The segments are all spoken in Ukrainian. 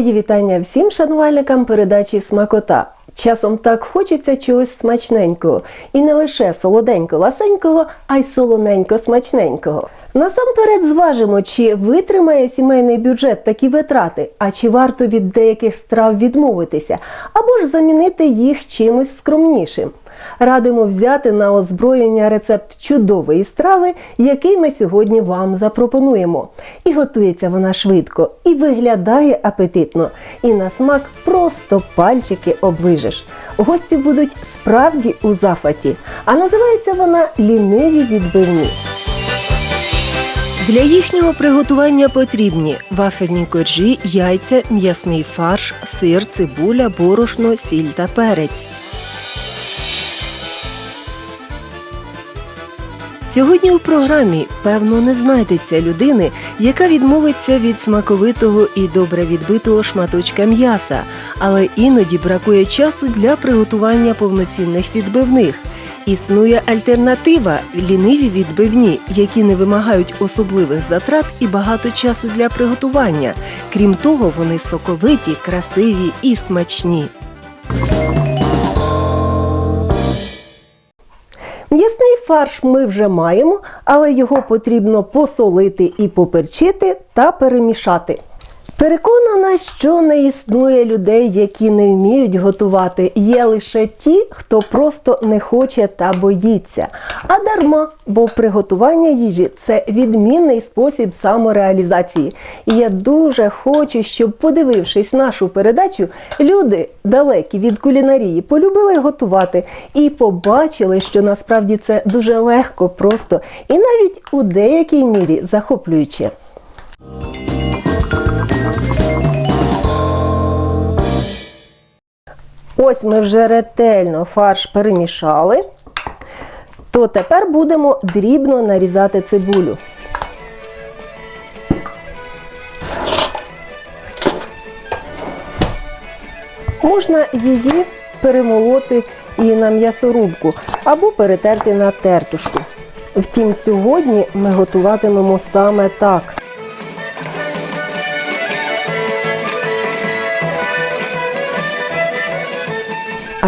Мої вітання всім шанувальникам передачі Смакота. Часом так хочеться чогось смачненького. І не лише солоденько ласенького, а й солоненько смачненького. Насамперед зважимо, чи витримає сімейний бюджет такі витрати, а чи варто від деяких страв відмовитися, або ж замінити їх чимось скромнішим. Радимо взяти на озброєння рецепт чудової страви, який ми сьогодні вам запропонуємо. І готується вона швидко, і виглядає апетитно, і на смак просто пальчики оближеш. Гості будуть справді у зафаті, а називається вона ліниві відбивні. Для їхнього приготування потрібні вафельні коржі, яйця, м'ясний фарш, сир, цибуля, борошно, сіль та перець. Сьогодні у програмі певно не знайдеться людини, яка відмовиться від смаковитого і добре відбитого шматочка м'яса, але іноді бракує часу для приготування повноцінних відбивних. Існує альтернатива ліниві відбивні, які не вимагають особливих затрат і багато часу для приготування. Крім того, вони соковиті, красиві і смачні. М'ясний фарш ми вже маємо, але його потрібно посолити і поперчити та перемішати. Переконана, що не існує людей, які не вміють готувати. Є лише ті, хто просто не хоче та боїться. А дарма, бо приготування їжі це відмінний спосіб самореалізації. І я дуже хочу, щоб, подивившись нашу передачу, люди далекі від кулінарії полюбили готувати і побачили, що насправді це дуже легко, просто і навіть у деякій мірі захоплююче. Ось ми вже ретельно фарш перемішали, то тепер будемо дрібно нарізати цибулю. Можна її перемолоти і на м'ясорубку або перетерти на тертушку. Втім, сьогодні ми готуватимемо саме так.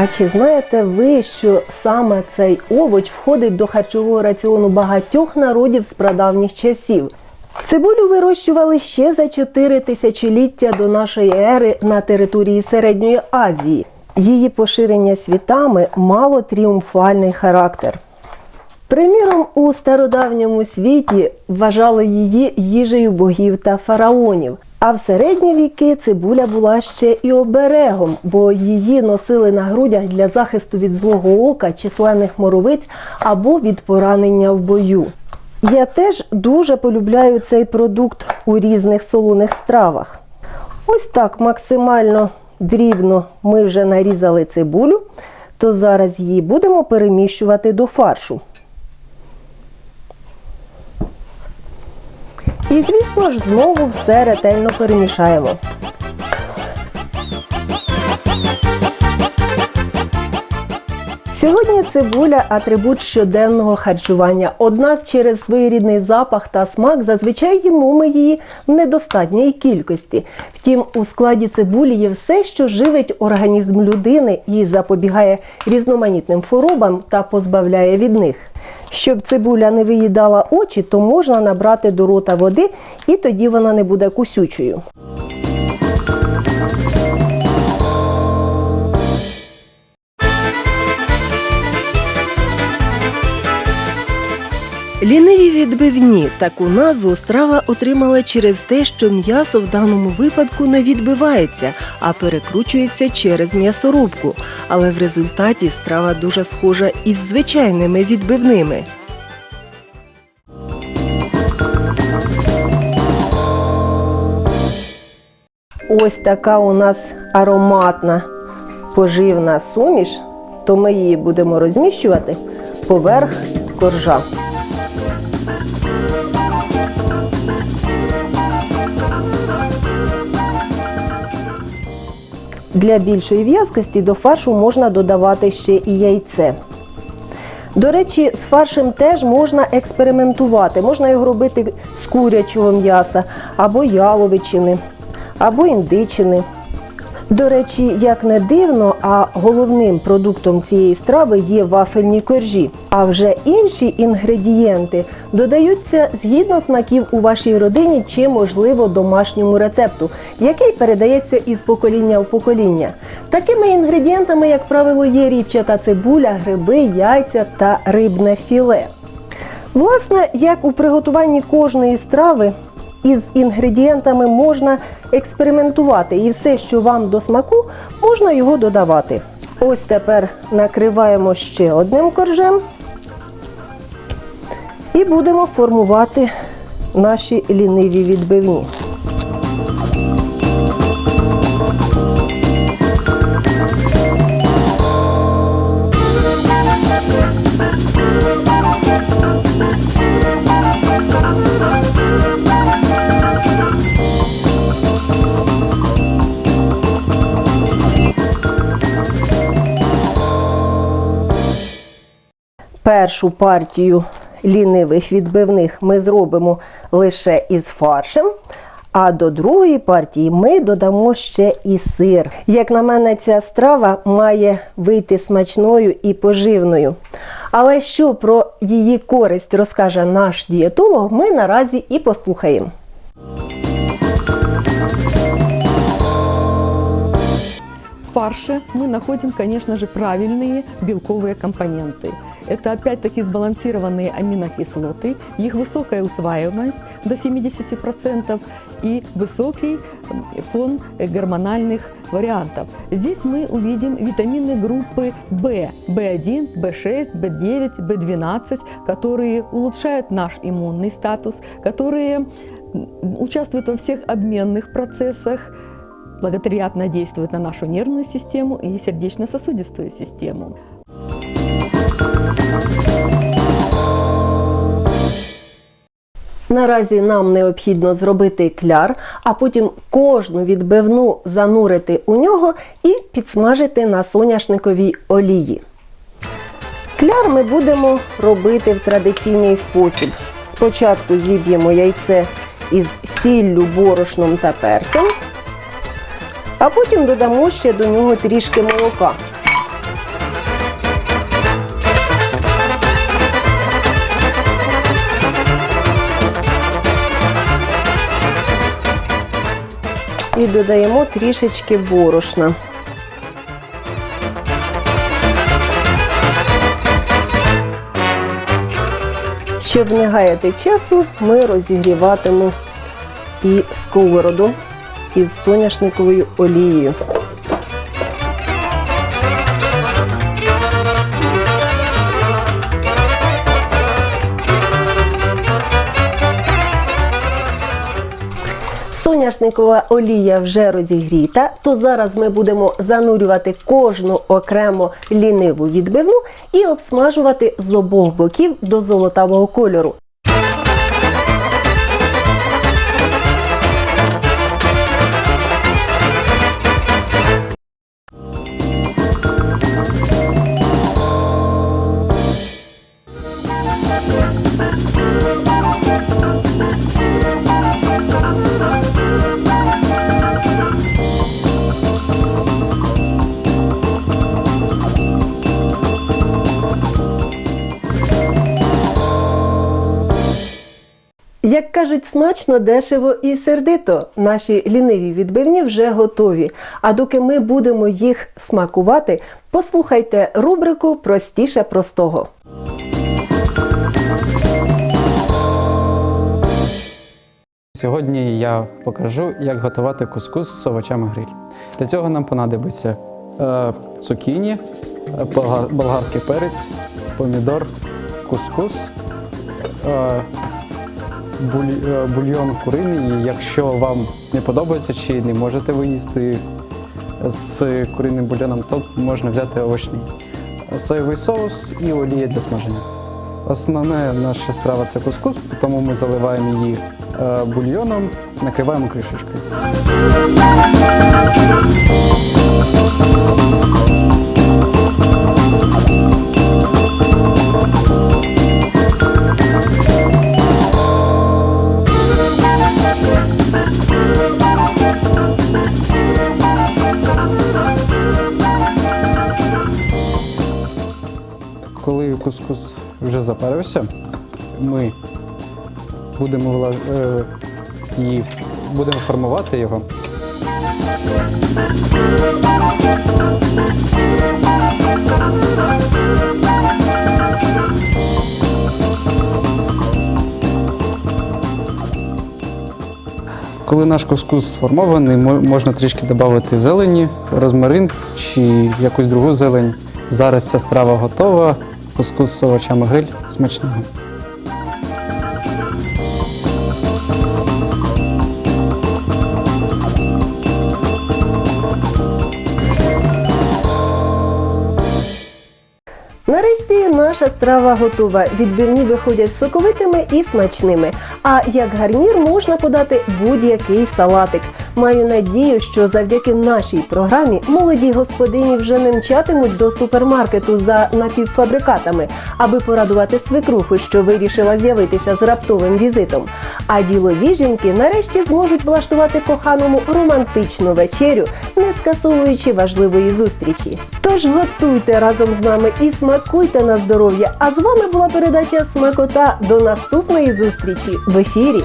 А чи знаєте ви, що саме цей овоч входить до харчового раціону багатьох народів з прадавніх часів? Цибулю вирощували ще за 4 тисячоліття до нашої ери на території Середньої Азії. Її поширення світами мало тріумфальний характер. Приміром, у стародавньому світі вважали її їжею богів та фараонів. А в середні віки цибуля була ще і оберегом, бо її носили на грудях для захисту від злого ока, численних моровиць або від поранення в бою. Я теж дуже полюбляю цей продукт у різних солоних стравах. Ось так максимально дрібно ми вже нарізали цибулю, то зараз її будемо переміщувати до фаршу. І, звісно ж, знову все ретельно перемішаємо. Сьогодні цибуля атрибут щоденного харчування, однак через своєрідний запах та смак зазвичай їмо ми її в недостатньої кількості. Втім, у складі цибулі є все, що живить організм людини і запобігає різноманітним хворобам та позбавляє від них. Щоб цибуля не виїдала очі, то можна набрати до рота води, і тоді вона не буде кусючою. Ліниві відбивні таку назву страва отримала через те, що м'ясо в даному випадку не відбивається, а перекручується через м'ясорубку. Але в результаті страва дуже схожа із звичайними відбивними. Ось така у нас ароматна поживна суміш, то ми її будемо розміщувати поверх коржа. Для більшої в'язкості до фаршу можна додавати ще і яйце. До речі, з фаршем теж можна експериментувати. Можна його робити з курячого м'яса або яловичини. або індичини. До речі, як не дивно, а головним продуктом цієї страви є вафельні коржі. А вже інші інгредієнти додаються згідно смаків у вашій родині чи, можливо, домашньому рецепту, який передається із покоління в покоління. Такими інгредієнтами, як правило, є ріпчата цибуля, гриби, яйця та рибне філе. Власне, як у приготуванні кожної страви, із інгредієнтами можна експериментувати, і все, що вам до смаку, можна його додавати. Ось тепер накриваємо ще одним коржем і будемо формувати наші ліниві відбивні. Першу партію лінивих відбивних ми зробимо лише із фаршем. А до другої партії ми додамо ще і сир. Як на мене, ця страва має вийти смачною і поживною. Але що про її користь розкаже наш дієтолог, ми наразі і послухаємо. В фарше мы находим, конечно же, правильные белковые компоненты. Это опять-таки сбалансированные аминокислоты, их высокая усваиваемость до 70% и высокий м, фон э, гормональных вариантов. Здесь мы увидим витамины группы В, В1, В6, В9, В12, которые улучшают наш иммунный статус, которые участвуют во всех обменных процессах, благотворительно действует на нашу нервную систему и сердечно-сосудистую систему. Наразі нам необхідно зробити кляр, а потім кожну відбивну занурити у нього і підсмажити на соняшниковій олії. Кляр ми будемо робити в традиційний спосіб. Спочатку зіб'ємо яйце із сіллю, борошном та перцем, а потім додамо ще до нього трішки молока. І додаємо трішечки борошна. Щоб не гаяти часу, ми розігріватимемо і сковороду із соняшниковою олією. Соняшникова олія вже розігріта, то зараз ми будемо занурювати кожну окремо ліниву відбивну і обсмажувати з обох боків до золотавого кольору. Як кажуть, смачно, дешево і сердито. Наші ліниві відбивні вже готові. А доки ми будемо їх смакувати, послухайте рубрику Простіше простого. Сьогодні я покажу, як готувати кускус з овочами гриль. Для цього нам понадобиться е, цукіні, е, болгарський перець, помідор, кускус, е, бульйон куриний. І Якщо вам не подобається чи не можете ви їсти з куриним бульйоном, то можна взяти овочний. Соєвий соус і олія для смаження. Основна наша страва це кускус, тому ми заливаємо її е, бульйоном, накриваємо кришечкою. Коли кускус вже запарився, ми будемо е, будемо формувати його. Коли наш кускус сформований, можна трішки додати зелені, розмарин чи якусь другу зелень. Зараз ця страва готова. Кускус з овочами гриль смачного. Нарешті наша страва готова. Відбивні виходять соковитими і смачними. А як гарнір можна подати будь-який салатик. Маю надію, що завдяки нашій програмі молоді господині вже не мчатимуть до супермаркету за напівфабрикатами, аби порадувати свекруху, що вирішила з'явитися з раптовим візитом. А ділові жінки нарешті зможуть влаштувати коханому романтичну вечерю, не скасовуючи важливої зустрічі. Тож готуйте разом з нами і смакуйте на здоров'я. А з вами була передача Смакота. До наступної зустрічі в ефірі.